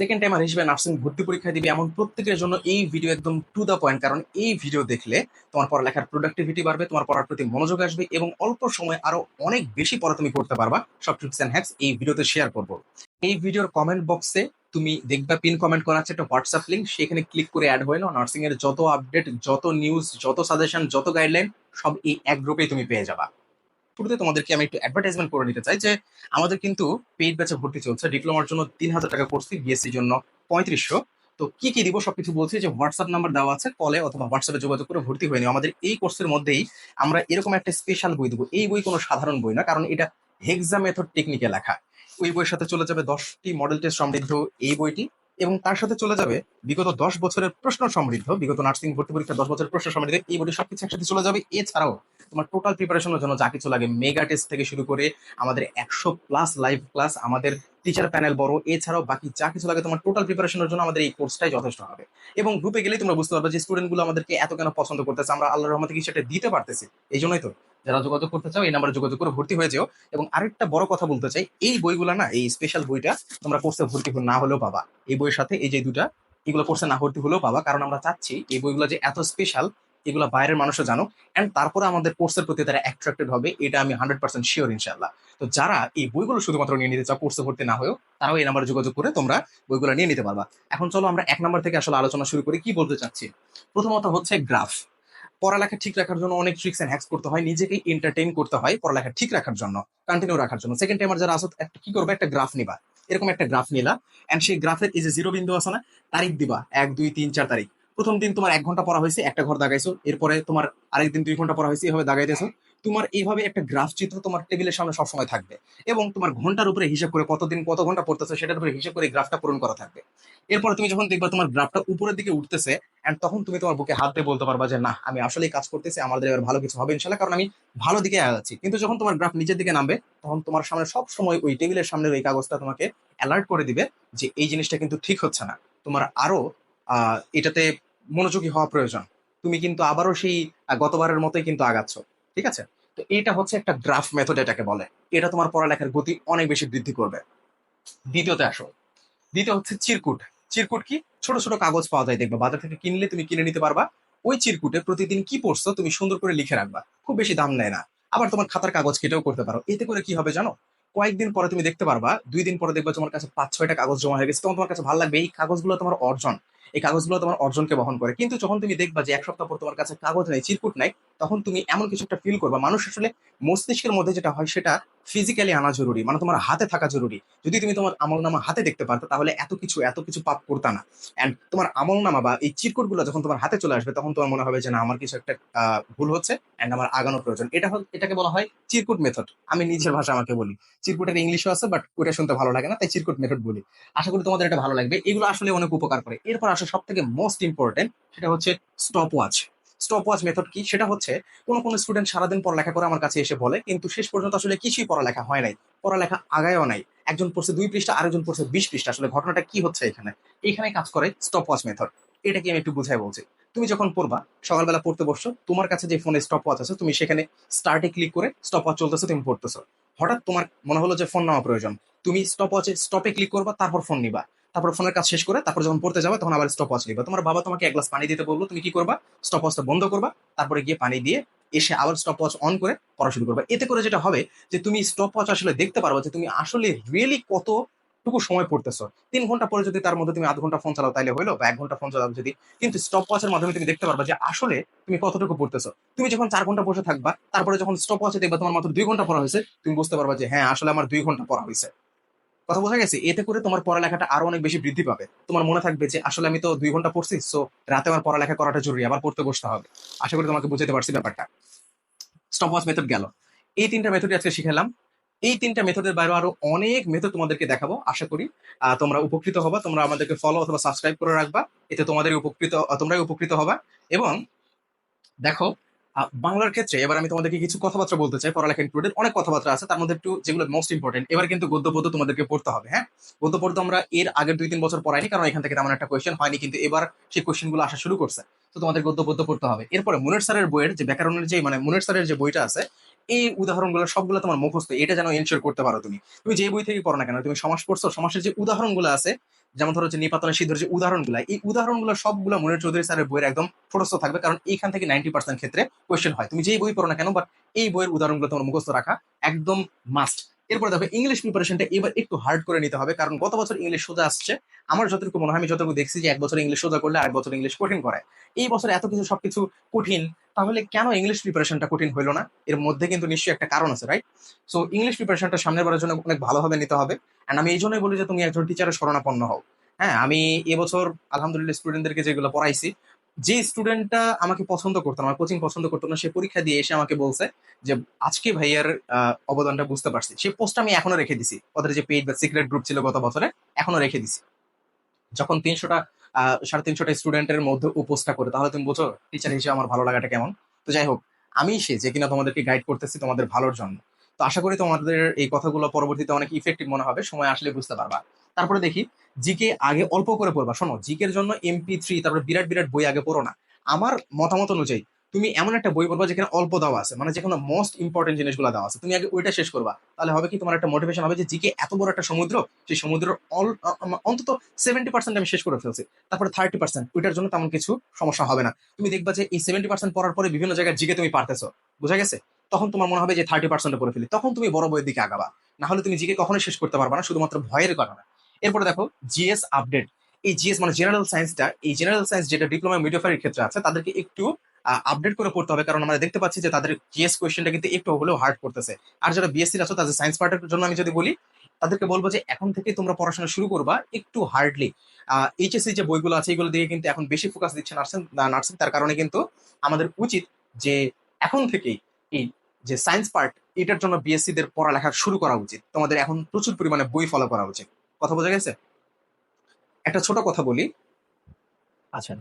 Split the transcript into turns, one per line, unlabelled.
Second timer হিসেবে nursing ভর্তি পরীক্ষা দিবে এমন প্রত্যেকের জন্য এই ভিডিও একদম টু দ্য পয়েন্ট কারণ এই ভিডিও দেখলে তোমার পড়ালেখার প্রোডাক্টিভিটি বাড়বে, তোমার পড়ার প্রতি মনোযোগ আসবে এবং অল্প সময় আরও অনেক বেশি পড়া তুমি করতে পারবা। সব ট্রিপস অ্যান্ড হ্যাক্স এই ভিডিওতে শেয়ার করব। এই ভিডিওর কমেন্ট বক্সে তুমি দেখবা পিন কমেন্ট করা আছে, একটা হোয়াটসঅ্যাপ লিঙ্ক সেখানে ক্লিক করে অ্যাড হয়ে নাও। নার্সিং এর যত আপডেট যত নিউজ যত সাজেশন যত গাইডলাইন সব এই এক গ্রুপেই তুমি পেয়ে যাবা। শুরুতে তোমাদেরকে আমি একটু অ্যাডভার্টাইজমেন্ট করে নিতে চাই যে আমাদের কিন্তু পেইড ব্যাচে ভর্তি চলছে। ডিপ্লোমার জন্য তিন হাজার টাকা করছি বিএসসির জন্য পঁয়ত্রিশশো। তো কি কি দিব সবকিছু বলছি যে হোয়াটসঅ্যাপ নাম্বার দেওয়া আছে কলে অথবা হোয়াটসঅ্যাপে যোগাযোগ করে ভর্তি হয়ে আমাদের এই কোর্সের মধ্যেই আমরা এরকম একটা স্পেশাল বই দেবো। এই বই কোনো সাধারণ বই না, কারণ এটা হেক্সা মেথড টেকনিকে লেখা। ওই বইয়ের সাথে চলে যাবে দশটি মডেল টেস্ট সমৃদ্ধ এই বইটি। এবং তার সাথে চলে যাবে বিগত দশ বছরের প্রশ্ন সমৃদ্ধ, বিগত নার্সিং ভর্তি পরীক্ষা দশ বছরের প্রশ্ন সমৃদ্ধ, এই বইটি সবকিছু একসাথে চলে যাবে। এছাড়াও তোমার টোটাল প্রিপারেশনের জন্য যা কিছু লাগে মেগা টেস্ট থেকে শুরু করে আমাদের একশো প্লাস লাইভ ক্লাস আমাদের টিচার প্যানেল বড়। এছাড়াও বাকি যা কিছু লাগে তোমার টোটাল প্রিপারেশনের জন্য আমাদের এই কোর্সটাই যথেষ্ট হবে। এবং গ্রুপে গেলেই তোমরা বুঝতে পারবে যে স্টুডেন্টগুলো আমাদেরকে এত কেন পছন্দ করতেছে, আমরা আল্লাহর রহমতে কি সেটা দিতে পারতেছি। এই জন্যই তো যারা যোগাযোগ করতে চাও, এই নাম্বারে যোগাযোগ করে ভর্তি হয়ে যাও। এবং আরেকটা বড় কথা বলতে চাই, এই বইগুলো না, এই স্পেশাল বইটা তোমরা কোর্সে ভর্তি না হলেও পাবা। এই বইয়ের সাথে এই যে দুটা এগুলো কোর্সে না ভর্তি হলেও পাবা। কারণ আমরা চাচ্ছি এই বইগুলো যে এত স্পেশাল এগুলো বাইরের মানুষও জানো অ্যান্ড তারপরে আমাদের কোর্সের প্রতি তারা অ্যাট্রাক্টেড হবে, এটা আমি হান্ড্রেড পার্সেন্ট শিওর ইনশাল্লাহ তো যারা এই বইগুলো শুধুমাত্র নিয়ে নিতে চাও কোর্সে ভর্তি না হয়েও, তারাও এই নাম্বারে যোগাযোগ করে তোমরা বইগুলো নিয়ে নিতে পারবা। এখন চলো আমরা এক নাম্বার থেকে আসলে আলোচনা শুরু করি। কি বলতে চাচ্ছি? প্রথমত হচ্ছে গ্রাফ পড়ালেখা ঠিক রাখার জন্য অনেক ট্রিক্স এন্ড হ্যাক্স করতে হয় নিজেকে এন্টারটেইন করতে হয় পড়ালেখা ঠিক রাখার জন্য কন্টিনিউ রাখার জন্য। সেকেন্ড টাইমার যারা আসো একটা কি করবে? একটা গ্রাফ নিবা। এরকম একটা গ্রাফ নিলা এন্ড সেই গ্রাফের এই যে জিরো বিন্দু আছে না, তারিখ দিবা, এক, দুই, তিন, চার তারিখ। প্রথম দিন তোমার এক ঘণ্টা পড়া হয়েছে, একটা ঘর দাগাইছো, এরপরে তোমার আরেক দিন দুই ঘণ্টা পড়া হয়েছে, এভাবে দাগাইতেছো। তোমার এইভাবে একটা গ্রাফ চিত্র তোমার টেবিলের সামনে সবসময় থাকবে এবং তোমার ঘণ্টার উপরে হিসাব করে কতদিন, কত ঘণ্টা পড়তেছে সেটার উপরে হিসাব করে গ্রাফটা পূরণ করা থাকবে। এরপর তুমি যখন দেখবা তোমার গ্রাফটা উপরের দিকে উঠতেছে এন্ড তখন তুমি তোমার বুকে হাত দিয়ে বলতে পারবা যে না আমি আসলে কাজ করতেছি, আমাদের এবার ভালো কিছু হবে ইনশাল্লাহ, কারণ আমি ভালো দিকে আগাচ্ছি। কিন্তু যখন তোমার গ্রাফ নিচের দিকে নামবে, তখন তোমার সামনে সব সময় ওই টেবিলের সামনে ওই কাগজটা তোমাকে অ্যালার্ট করে দিবে যে, এই জিনিসটা কিন্তু ঠিক হচ্ছে না। তোমার আরও এটাতে মনোযোগী হওয়া প্রয়োজন। তুমি কিন্তু আবারও সেই গতবারের মতোই কিন্তু আগাচ্ছ। ঠিক আছে? তো এটা হচ্ছে একটা গ্রাফ মেথড এটাকে বলে। এটা তোমার পড়ালেখার গতি অনেক বেশি বৃদ্ধি করবে। দ্বিতীয়তে আসো। দ্বিতীয় হচ্ছে চিরকুট। চিরকুট কি? ছোট ছোট কাগজ পাওয়া যায় দেখবে। বাজার থেকে কিনলে তুমি কিনে নিতে পারবা। ওই চিরকুটে প্রতিদিন কি পড়ছো তুমি সুন্দর করে লিখে রাখবা। খুব বেশি দাম নেয় না। আবার তোমার খাতার কাগজ কেটেও করতে পারো। এতে করে কি হবে জানো? কয়েকদিন পরে তুমি দেখতে পারবা, দুই দিন পরে দেখবে তোমার কাছে পাঁচ, ছয়টা কাগজ জমা হয়ে গেছে। তখন তোমার কাছে ভালো লাগবে। এই কাগজগুলো তোমার অর্জন। এই কাগজগুলো তোমার অর্জনকে বহন করে। কিন্তু যখন তুমি দেখবা যে এক সপ্তাহ পর তোমার কাছে কাগজ নেই, চিরকুট নাই, তখন তুমি এমন কিছু একটা ফিল করবা। মানুষ আসলে মস্তিষ্কের মধ্যে যেটা হয়, সেটা ফিজিক্যালি আনা জরুরি মানে তোমার হাতে থাকা জরুরি। যদি তুমি তোমার আমলনামা হাতে দেখতে পারতো, তাহলে এত কিছু এত কিছু পাপ করতা না। অ্যান্ড তোমার আমলনামা বা এই চিরকুটগুলো যখন তোমার হাতে চলে আসবে, তখন তোমার মনে হবে যে, না, আমার কিছু একটা ভুল হচ্ছে অ্যান্ড আমার আগানো প্রয়োজন। এটা এটাকে বলা হয় চিরকুট মেথড আমি নিজের ভাষা আমাকে বলি। চিরকুটের ইংলিশও আছে বাট ওটা শুনতে ভালো লাগে না, তাই চিরকুট মেথড বলি। আশা করি তোমাদের এটা ভালো লাগবে। এগুলো আসলে অনেক উপকার করে। এরপর আসে সব থেকে মোস্ট ইম্পর্টেন্ট সেটা হচ্ছে stopwatch stopwatch method কি? সেটা হচ্ছে কোন কোন স্টুডেন্ট সারাদিন পড়ালেখা করে আমার কাছে এসে বলে, কিন্তু শেষ পর্যন্ত আসলে কিছুই পড়ালেখা হয় নাই, পড়ালেখা আগায়ও নাই। একজন পড়ছে দুই পৃষ্ঠা, আরেকজন পড়ছে বিশ পৃষ্ঠা। আসলে ঘটনাটা কি হচ্ছে এখানে? এখানে কাজ করে স্টপ ওয়াচ মেথড এটাকে আমি একটু বুঝাই বলছি। তুমি যখন পড়বা, সকালবেলা পড়তে বসছো, তোমার কাছে যে ফোনে স্টপ ওয়াচ আছে, তুমি সেখানে স্টার্টে ক্লিক করে স্টপ ওয়াচ চলতেছে, তুমি পড়তেছো। হঠাৎ তোমার মনে হলো যে ফোন নেওয়া প্রয়োজন। তুমি স্টপ ওয়াচে স্টপে ক্লিক করবা, তারপর ফোন নিবা। তারপর ফোনের কাজ শেষ করে তারপর যখন পড়তে যাবে তখন আবার স্টপ ওয়াচ নিবা। তোমার বাবা তোমাকে এক গ্লাস পানি দিতে বলল, তুমি কি করবা? স্টপ ওয়াচটা বন্ধ করবা, তারপরে গিয়ে পানি দিয়ে এসে আবার স্টপ ওয়াচ অন করে পড়া শুরু করবা। এতে করে যেটা হবে যে তুমি স্টপ ওয়াচ আসলে দেখতে পারবা যে তুমি আসলে রিয়েলি কতটুকু সময় পড়তেছো। তিন ঘণ্টা পরে যদি তার মধ্যে তুমি আধ ঘণ্টা ফোন চালাও, তাইলে হলো বা এক ঘণ্টা ফোন চালাও যদি। কিন্তু স্টপ ওয়াচের মাধ্যমে তুমি দেখতে পারবা যে আসলে তুমি কতটুকু পড়তেছো। তুমি যখন চার ঘণ্টা বসে থাকবা, তারপরে যখন স্টপ ওয়াচে দেখবা তোমার মাত্র দুই ঘণ্টা পড়া হয়েছে, তুমি বুঝতে পারবা যে হ্যাঁ আসলে আমার দুই ঘণ্টা পড়া হয়েছে। কথা বোঝা গেছে? এতে করে তোমার পড়ালেখাটা আরও অনেক বেশি বৃদ্ধি পাবে। তোমার মনে থাকবে যে, আসলে আমি তো দুই ঘণ্টা পড়ছি সো রাতে আমার পড়ালেখা করাটা জরুরি, আবার পড়তে বসতে হবে। আশা করি তোমাকে বুঝাতে পারছি ব্যাপারটা। স্টপ ওয়াচ মেথড গেল। এই তিনটা মেথড আজকে শিখালাম। এই তিনটা মেথডের বাইরে আরও অনেক মেথড তোমাদেরকে দেখাবো, আশা করি তোমরা উপকৃত হবা, তোমরা আমাদেরকে ফলো অথবা সাবস্ক্রাইব করে রাখবা, এতে তোমাদের উপকৃত, তোমরাই উপকৃত হবা। এবং দেখো বাংলার ক্ষেত্রে এবার আমি তোমাদেরকে কিছু কথাবার্তা বলতে চাই, পড়ালেখা ইনক্লুডেড অনেক কথাবার্তা আছে, তার মধ্যে একটু যেগুলো মোস্ট ইম্পর্টেন্ট এবার কিন্তু গদ্য পদ্য তোমাদেরকে পড়তে হবে হ্যাঁ? গদ্য পদ্য আমরা এর আগের দুই তিন বছর পড়াইনি, কারণ এখান থেকে তেমন একটা কোয়েশ্চেন হয়নি, কিন্তু এবার সেই কোয়েশ্চেনগুলো আসা শুরু করছে। তো তোমাদের গদ্য পদ্য পড়তে হবে। এরপরে মুনের স্যারের বইয়ের যে ব্যাকরণের যে মানে মুনের স্যারের যে বইটা আছে এই উদাহরণগুলো সবগুলো তোমার মুখস্থ, এটা যেন এনশিওর করতে পারো তুমি। তুমি যে বই থেকে পড়ো না কেন, তুমি সমাজ পড়ছো সমাজের যে উদাহরণগুলো আছে, যেমন ধরো যে নিপাতনের সিদ্ধর যে উদাহরণগুলো, এই উদাহরণগুলো সবগুলো মনির চৌধুরী স্যারের বইয়ের একদম ছোটস্থ থাকবে, কারণ এইখান থেকে নাইনটি পার্সেন্ট ক্ষেত্রে কোয়েশ্চেন হয়। তুমি যেই বই পড়ো না কেন বাট এই বইয়ের উদাহরণগুলো তোমার মুখস্থ রাখা একদম মাস্ট এরপরে দেখো ইংলিশ প্রিপারেশনটা এবার একটু হার্ড করে নিতে হবে, কারণ গত বছর ইংলিশ সোজা আসছে। আমার যতটুকু মনে হয়, আমি যতটুকু দেখছি যে এক বছর ইংলিশ সোজা করলে আরেক বছর ইংলিশ কঠিন করে এই বছর এত কিছু সবকিছু কঠিন তাহলে কেন ইংলিশ প্রিপারেশনটা কঠিন হলো না? এর মধ্যে কিন্তু নিশ্চয়ই একটা কারণ আছে রাইট সো ইংলিশ প্রিপারেশনটা সামনের বারের জন্য অনেক ভালোভাবে নিতে হবে। অ্যান্ড আমি এই জন্যই বলি যে, তুমি একজন টিচারের শরণাপন্ন হও। হ্যাঁ আমি এবছর আলহামদুলিল্লাহ স্টুডেন্টদেরকে যেগুলো পড়াইছি, যে স্টুডেন্টটা আমাকে পছন্দ করতো আমার কোচিং পছন্দ করতো না, সে পরীক্ষা দিয়ে এসে আমাকে বলছে যে, আজকে ভাইয়ার অবদানটা বুঝতে পারছি। সেই পোস্ট আমি এখনও রেখে দিছি। ওদের যে পেইড বা সিক্রেট গ্রুপ ছিল গত বছরে, এখনও রেখে দিছি। যখন তিনশোটা সাড়ে তিনশোটা স্টুডেন্টের মধ্যে উপস্থা করে তাহলে তুমি বোঝো টিচার হিসেবে আমার ভালো লাগাটা কেমন? তো যাই হোক, আমি সে যে কিনা তোমাদেরকে গাইড করতেছি তোমাদের ভালোর জন্য। তো আশা করি তোমাদের এই কথাগুলো পরবর্তীতে অনেক ইফেক্টিভ মনে হবে, সময় আসলে বুঝতে পারবা। তারপরে দেখি জিকে আগে অল্প করে পড়বা। শোনো জিকের জন্য এমপি থ্রি তারপরে বিরাট বিরাট বই আগে পড়ো না। আমার মতামত অনুযায়ী তুমি এমন একটা বই পড়বা যেখানে অল্প দেওয়া আছে মানে যেখানে মোস্ট ইম্পর্টেন্ট জিনিসগুলো দেওয়া আছে। তুমি আগে ওইটা শেষ করবা, তাহলে হবে কি তোমার একটা মোটিভেশন হবে যে জিকে এত বড় একটা সমুদ্র, সেই সমুদ্রের অল- অন্তত সেভেন্টি পার্সেন্ট আমি শেষ করে ফেলছি। তারপরে থার্টি পার্সেন্ট ওইটার জন্য তেমন কিছু সমস্যা হবে না। তুমি দেখবা যে এই সেভেন্টি পার্সেন্ট পড়ার পরে বিভিন্ন জায়গায় জিকে তুমি পারতেছো, বোঝা গেছে? তখন তোমার মনে হবে যে থার্টি পার্সেন্ট পড়ে ফেলি। তখন তুমি বড় বইয়ের দিকে আগাবা। না হলে তুমি জিকে কখনোই শেষ করতে পারবে না, শুধুমাত্র ভয়ের কারণে। এরপরে দেখো, জিএস আপডেট এই জিএস মানে জেনারেল সায়েন্সটা এই জেনারেল সায়েন্স যেটা ডিপ্লোমা মিডিওফারের ক্ষেত্রে আছে, তাদেরকে একটু আপডেট করে পড়তে হবে, কারণ আমরা দেখতে পাচ্ছি যে তাদের জিএস কোয়েশ্চেনটা কিন্তু একটু হলেও হার্ড করতেছে। আর যারা বিএসসি আছো, তাদের সায়েন্স পার্টের জন্য আমি যদি বলি, তাদেরকে বলব যে এখন থেকে তোমরা পড়াশোনা শুরু করবা একটু হার্ডলি এইচএসসি যে বইগুলো আছে, এগুলো দিকে কিন্তু এখন বেশি ফোকাস দিচ্ছে নার্সিং নার্সিং তার কারণে কিন্তু আমাদের উচিত যে এখন থেকেই এই যে সায়েন্স পার্ট এটার জন্য বিএসসি দের পড়ালেখা শুরু করা উচিত। তোমাদের এখন প্রচুর পরিমাণে বই ফলো করা উচিত। কথা বোঝা গেছে? একটা ছোট কথা বলি। আচ্ছা।